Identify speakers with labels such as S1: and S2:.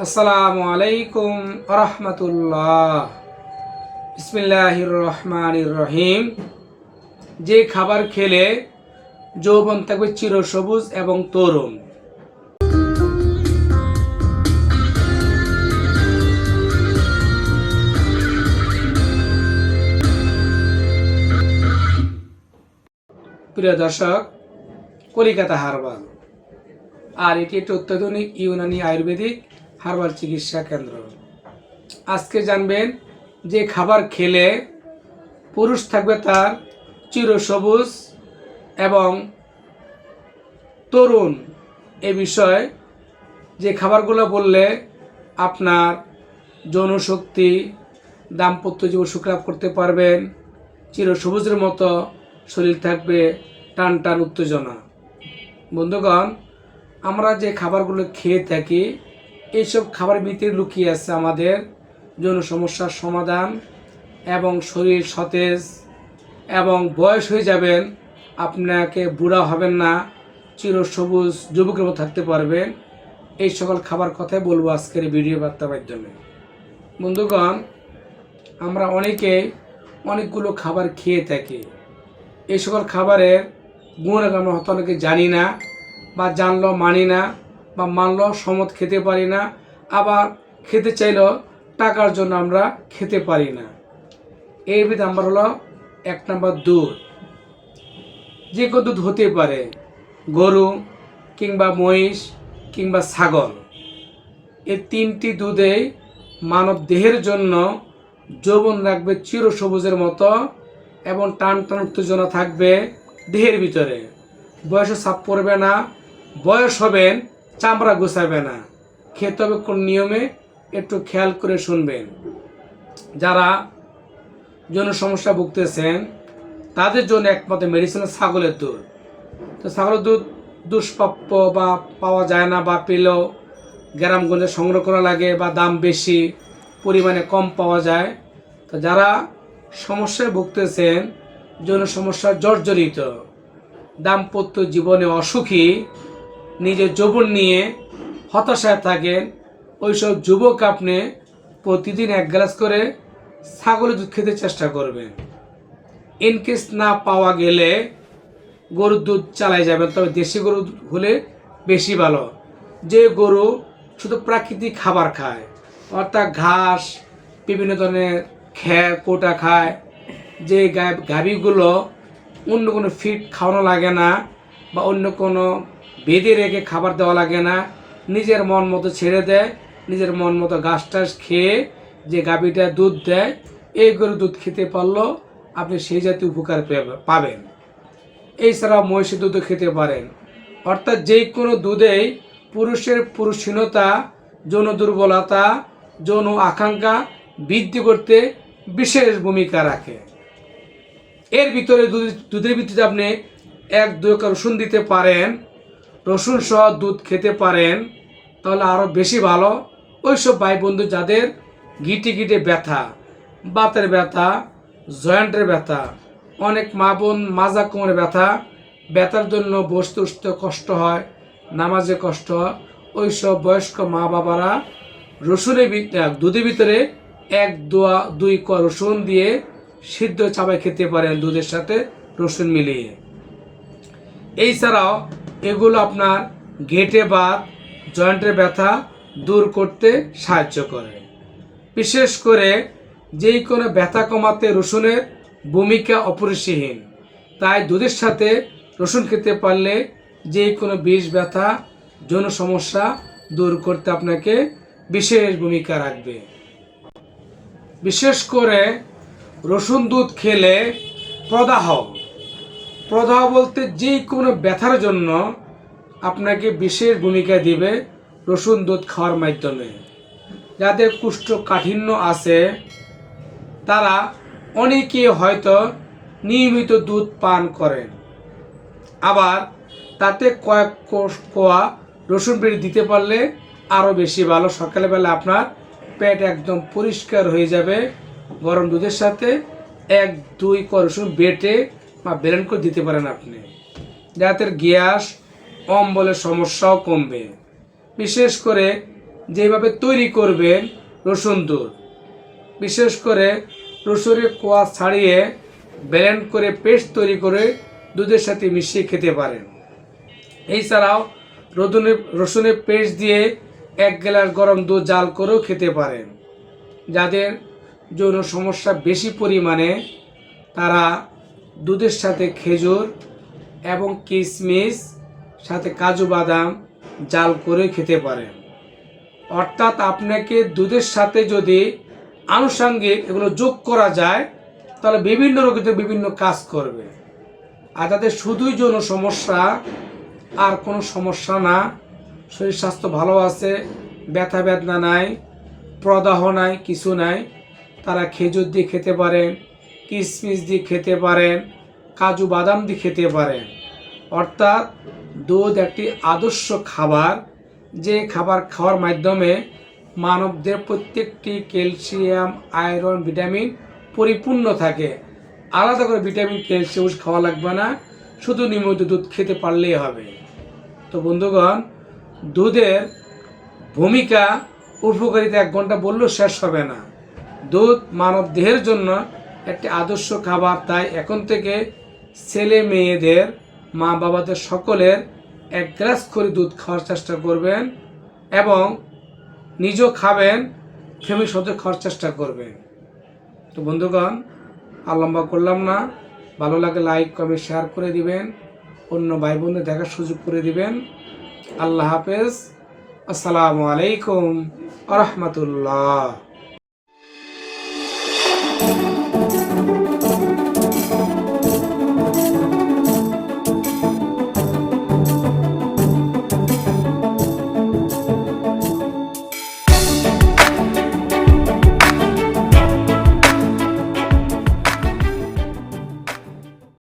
S1: আসসালামু আলাইকুম রহমতুল্লাহ বিসমিল্লাহির রহমানির রহিম যে খাবার খেলে যৌবন থাকবে চিরসবুজ এবং তরুণ। প্রিয় দর্শক, কলিকাতা হারবাল। আর এটি একটি অত্যাধুনিক ইউনানি আয়ুর্বেদিক হার্বাল চিকিৎসা কেন্দ্র। আজকে জানবেন যে খাবার খেলে পুরুষ থাকবে তার চিরসবুজ এবং তরুণ। এ বিষয়ে যে খাবারগুলো বললে আপনার যৌনশক্তি, দাম্পত্য জীবন সুখলাভ করতে পারবেন, চিরসবুজের মতো শরীর থাকবে টান টান উত্তেজনা। বন্ধুগণ, আমরা যে খাবারগুলো খেয়ে থাকি এইসব খাবার ভিতরে লুকিয়ে আছে আমাদের যৌন সমস্যার সমাধান এবং শরীর সতেজ এবং বয়স হয়ে যাবেন, আপনাকে বুড়া হবেন না চিরসবুজ যুবকের মতো থাকতে পারবেন। এই সকল খাবার কথাই বলব আজকের ভিডিও বার্তার মাধ্যমে। বন্ধুগণ, আমরা অনেকে অনেকগুলো খাবার খেয়ে থাকি। এই সকল খাবারের গুণ আমরা হয়তো অনেকে জানি না বা জানলেও মানি না। বা মানলেও সমত খেতে পারি না। আবার খেতে চাইলেও টাকার জন্য আমরা খেতে পারি না। এর ভিতরে নাম্বার হলো এক নম্বর দুধ। যে কোনো দুধ হতে পারে, গরু কিংবা মহিষ কিংবা ছাগল এই তিনটি দুধেই মানব দেহের জন্য যৌবন রাখবে চিরসবুজের মতো এবং টান টান উত্তেজনা থাকবে দেহের ভিতরে। বয়সে চাপ পড়বে না, বয়স হবেন চামড়া গোছাবে না। খেতে হবে কোন নিয়মে, একটু খেয়াল করে শুনবেন। যারা যৌন সমস্যা ভুগতেছেন, তাদের জন্য একমাত্র মেডিসিন ছাগলের দুধ। তো ছাগলের দুধ দুষ্প্রাপ্য বা পাওয়া যায় না বা পেলেও গ্রামগঞ্জে সংগ্রহ করা লাগে বা দাম বেশি, পরিমাণে কম পাওয়া যায়। তো যারা সমস্যায় ভুগতেছেন যৌন সমস্যা জর্জরিত, দাম্পত্য জীবনে অসুখী নিজের যৌবন নিয়ে হতাশায় থাকেন ওইসব যুবক আপনি প্রতিদিন এক গ্লাস করে ছাগলের দুধ খেতে চেষ্টা করবেন। ইনকেস না পাওয়া গেলে গরুর দুধ চালাই যাবেন, তবে দেশি গরু হলে বেশি ভালো। যে গরু শুধু প্রাকৃতিক খাবার খায়, অর্থাৎ ঘাস, বিভিন্ন ধরনের খ্যার কোটা খায়, যে গাভীগুলো অন্য কোনো ফিড খাওয়ানো লাগে না বা অন্য কোনো বেঁধে রেখে খাবার দেওয়া লাগে না। নিজের মন মতো ছেড়ে দেয়, নিজের মন মতো ঘাস টাস খেয়ে যে গাভীটা দুধ দেয়, এই গরু দুধ খেতে পারলেও আপনি সেই জাতীয় উপকার পাবেন। এছাড়াও মহিষের দুধও খেতে পারেন। অর্থাৎ যে কোনো দুধেই পুরুষের পুরুষহীনতা, যৌন দুর্বলতা, যৌন আকাঙ্ক্ষা বৃদ্ধি করতে বিশেষ ভূমিকা রাখে। এর ভিতরে দুধ- দুধের ভিত্তিতে আপনি এক দুই রসুন দিতে পারেন। রসুন সহ দুধ খেতে পারেন, তাহলে আরও বেশি ভালো। ওইসব ভাই বন্ধু যাদের গিটে গিটে ব্যথা, বাতের ব্যথা, জয়েন্টের ব্যথা, অনেক মা বোন মাজা কোমরে ব্যথা, ব্যথার জন্য বসতে উঠতে কষ্ট হয়, নামাজে কষ্ট হয়, ওইসব বয়স্ক মা বাবারা রসুনের দুধের ভিতরে এক দোয়া, দুই ক রসুন দিয়ে সিদ্ধ চাবাই খেতে পারেন দুধের সাথে রসুন মিলিয়ে। এছাড়াও এগুলো আপনার গেটে বা জয়েন্টের ব্যথা দূর করতে সাহায্য করে। বিশেষ করে যেই কোনো ব্যথা কমাতে রসুনের ভূমিকা অপরিসীহীন তাই দুধের সাথে রসুন খেতে পারলে যে কোনো বিষ, ব্যথা, যৌন সমস্যা দূর করতে আপনাকে বিশেষ ভূমিকা রাখবে। বিশেষ করে রসুন দুধ খেলে প্রদাহ প্রদাহ বলতে যে কোনো ব্যথার জন্য আপনাকে বিশেষ ভূমিকা দিবে রসুন দুধ খাওয়ার মাধ্যমে। যাদের কুষ্ঠকাঠিন্য আছে, তারা অনেকে হয়তো নিয়মিত দুধ পান করেন। আবার তাতে কয়েক কোষ কোয়া রসুন বেড়ে দিতে পারলে আরও বেশি ভালো। সকালবেলা আপনার পেট একদম পরিষ্কার হয়ে যাবে। গরম দুধের সাথে এক, দুই ক রসুন বেটে বা ব্লেন্ড করে দিতে পারেন আপনি। যাতে গ্যাস, অম্বলের সমস্যাও কমবে। বিশেষ করে যেভাবে তৈরি করবেন রসুন দুধ। বিশেষ করে রসুনের কোয়া ছাড়িয়ে ব্লেন্ড করে পেস্ট তৈরি করে দুধের সাথে মিশিয়ে খেতে পারেন। এছাড়াও রসুনের রসুনের পেস্ট দিয়ে এক গ্লাস গরম দুধ জাল করেও খেতে পারেন। যাদের যৌন সমস্যা বেশি পরিমাণে, তারা দুধের সাথে খেজুর এবং কিশমিশ সাথে কাজু বাদাম জাল করে খেতে পারেন অর্থাৎ আপনাকে দুধের সাথে যদি আনুষাঙ্গিক এগুলো যোগ করা যায়, তাহলে বিভিন্ন রোগীতে বিভিন্ন কাজ করবে। আর তাদের শুধুই যৌন সমস্যা, আর কোনো সমস্যা না। শরীর স্বাস্থ্য ভালো আছে, ব্যথা বেদনা নাই, প্রদাহ নাই, কিছু নাই। তারা খেজুর দিয়ে খেতে পারেন কিশমিশ দিয়ে খেতে পারেন, কাজু বাদাম দিয়ে খেতে পারেন। অর্থাৎ দুধ একটি আদর্শ খাবার, যে খাবার খাওয়ার মাধ্যমে মানবদের প্রত্যেকটি ক্যালসিয়াম, আয়রন, ভিটামিন পরিপূর্ণ থাকে। আলাদা করে ভিটামিন, ক্যালসিয়াম খাওয়া লাগবে না, শুধু নিয়মিত দুধ খেতে পারলেই হবে। তো বন্ধুগণ, দুধের ভূমিকা উপকারিতা এক ঘণ্টা বললেও শেষ হবে না। দুধ মানব দেহের জন্য একটি আদর্শ খাবার। তাই এখন থেকে ছেলে মেয়েদের, মা বাবাদের সকলের এক গ্লাস করে দুধ খাওয়ার চেষ্টা করবেন এবং নিজেও খাবেন ফ্যামিলি সদস্য খাওয়ার চেষ্টা করবেন। তো বন্ধুগণ, আর লম্বা করলাম না। ভালো লাগে লাইক, কমেন্ট, শেয়ার করে দিবেন। অন্য ভাই বোনদের দেখার সুযোগ করে দিবেন। আল্লাহ হাফেজ। আসসালামু আলাইকুম আ রহমতুল্লাহ।